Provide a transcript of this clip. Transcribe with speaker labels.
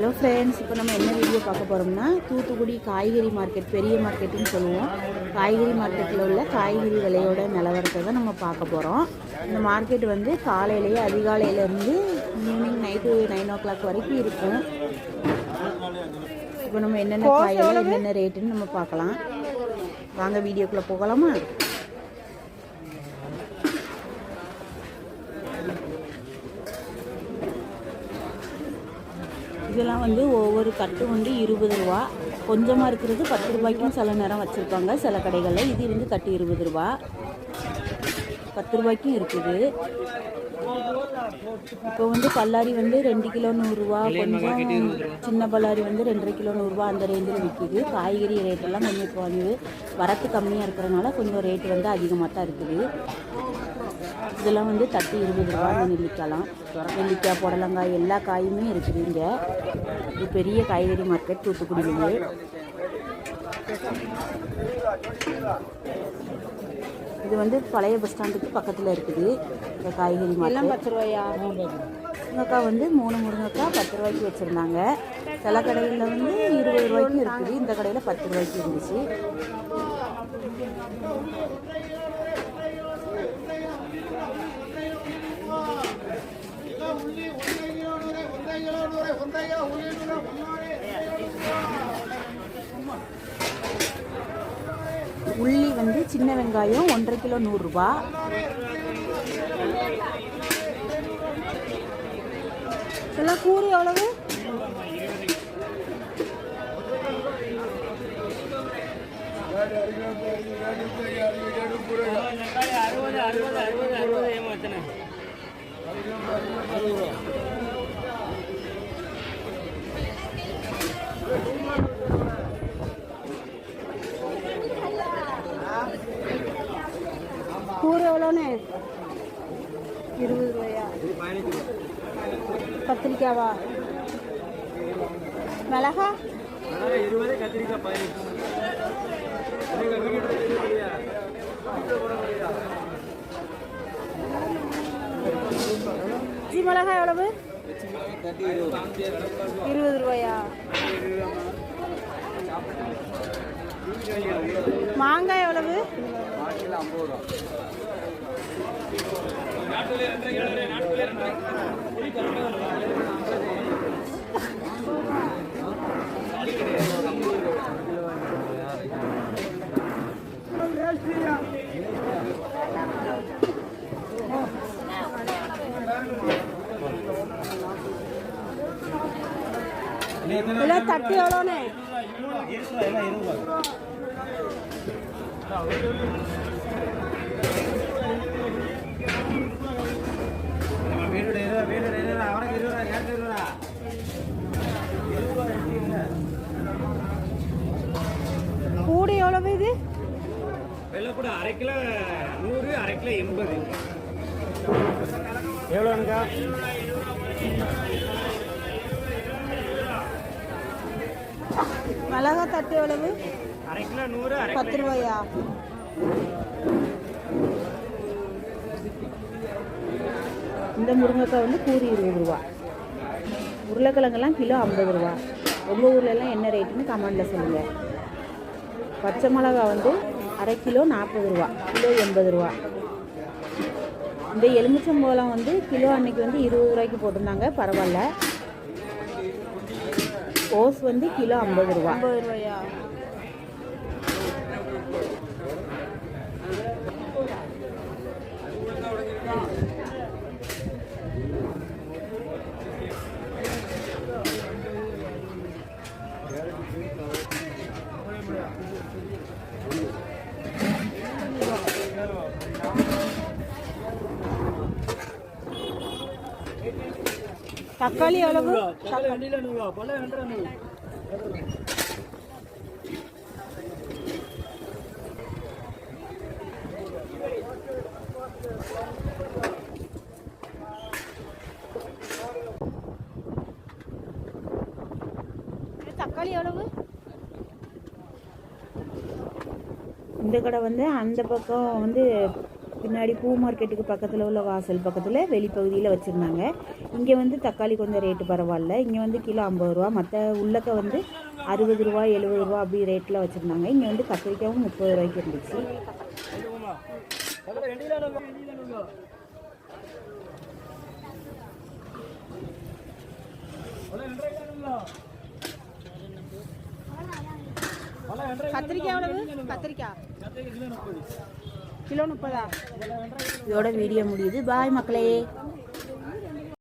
Speaker 1: Hello friends இப்போ நம்ம என்ன வீடியோ பார்க்க போகிறோம்னா தூத்துக்குடி காய்கறி மார்க்கெட் பெரிய மார்க்கெட்டுன்னு சொல்லுவோம். காய்கறி மார்க்கெட்டில் உள்ள காய்கறி விலையோட நிலவரத்தை தான் நம்ம பார்க்க போகிறோம் இந்த மார்க்கெட் வந்து காலையிலேயே அதிகாலையிலேருந்து evening night nine o'clock வரைக்கும் இருக்கும். இப்போ நம்ம என்னென்ன காயெல்லாம் என்னென்ன ரேட்டுன்னு நம்ம பார்க்கலாம். வாங்க வீடியோக்குள்ளே போகலாமா? இதெல்லாம் வந்து ஒவ்வொரு கட்டு வந்து இருபது ரூபா. கொஞ்சமாக இருக்கிறது பத்து ரூபாய்க்கும் சில நேரம் வச்சுருப்பாங்க. சில கடைகளில் இது வந்து கட்டு இருபது ரூபா. பத்து ரூபாய்க்கும் இருக்குது. இப்போ வந்து பல்லாரி வந்து ரெண்டு கிலோ நூறுரூவா கொஞ்சம் சின்ன பல்லாரி வந்து ரெண்டரை கிலோ நூறுரூவா அந்த ரேஞ்சில் விற்கிது காய்கறி ரேட்டெல்லாம் கொஞ்சம் இப்போ வந்து வரத்து கம்மியாக இருக்கிறனால கொஞ்சம் ரேட் வந்து அதிகமாக தான் இருக்குது. இதெல்லாம் வந்து தட்டு இருபது ரூபா நெல்லிக்காய்லாம் நெல்லிக்காய் புடலங்காய் எல்லா காயுமே இருக்குது இங்கே. இது பெரிய காய்கறி மார்க்கெட் தூத்துக்குடியிலே இது வந்து பழைய பஸ் ஸ்டாண்டுக்கு பக்கத்தில் இருக்குது. இந்த காய்கறி மார்க்கெட் பத்து ரூபாயா? முருங்கைக்காய் வந்து மூணு முருங்கைக்காய் பத்து ரூபாய்க்கு வச்சுருந்தாங்க. சில கடைகளில் வந்து இருபது ரூபாய்க்கும் இருக்குது. இந்த கடையில் பத்து ரூபாய்க்கு இருந்துச்சு. உள்ளி வந்து சின்ன வெங்காயம் ஒன்றரை கிலோ நூறுரூபா எல்லாம் கூறு எவ்வளவு? கூறு எவ்வளோண்ணே இருபது ரூபாயா? கத்திரிக்காவா மிளகா?
Speaker 2: இருபது கத்திரிக்காய் பதினஞ்சு
Speaker 1: ஜி மிளகா எவ்வளவு? இருபது ரூபாயா? மாங்காய் எவ்வளவு? இல்லை தட்டு எவ்வளோண்ணே கூடை எவ்வளவு இது?
Speaker 2: வெள்ளக்கூட அரை கிலோ நூறு அரை கிலோ எண்பது. எவ்வளோங்கக்கா
Speaker 1: மிளகா தட்டு எவ்வளவு? பத்து ரூபாயா? இந்த முருங்கைக்காய் வந்து கூறி இருபது ரூபா. உருளைக்கிழங்கெல்லாம் கிலோ ஐம்பது ரூபா. உங்கள் ஊர்ல எல்லாம் என்ன ரேட்டுன்னு கமெண்டில் சொல்லுங்கள் பச்சை மிளகா வந்து அரை கிலோ நாற்பது ரூபா கிலோ எண்பது ரூபா. இந்த எலுமிச்சம்பழம் வந்து கிலோ அன்னைக்கு வந்து இருபது ரூபாய்க்கு போட்டிருந்தாங்க பரவாயில்ல. ஓஸ் வந்து கிலோ ஐம்பது ரூபா. ஐம்பது ரூபாயா? தக்காளி எவ்வளவு? தக்காளி எவ்வளவு? இந்த கடை வந்து அந்த பக்கம் வந்து பின்னாடி பூ மார்க்கெட்டுக்கு பக்கத்தில் உள்ள வாசல் பக்கத்தில் வெளிப்பகுதியில் வச்சுருந்தாங்க. இங்கே வந்து தக்காளி கொஞ்சம் ரேட்டு பரவாயில்ல. இங்கே வந்து கிலோ ஐம்பது ரூபா மற்ற உள்ளக்க வந்து அறுபது ரூபா எழுபது ரூபா அப்படி ரேட்டில் வச்சுருந்தாங்க. இங்கே வந்து கத்திரிக்காயும் முப்பது ரூபாய்க்கு இருந்துச்சு.
Speaker 3: கத்திரிக்காய் எவ்வளவு? கத்திரிக்காய். கிலோ முப்பதா
Speaker 1: இதோட வீடியோ முடியுது. பாய் மக்களே.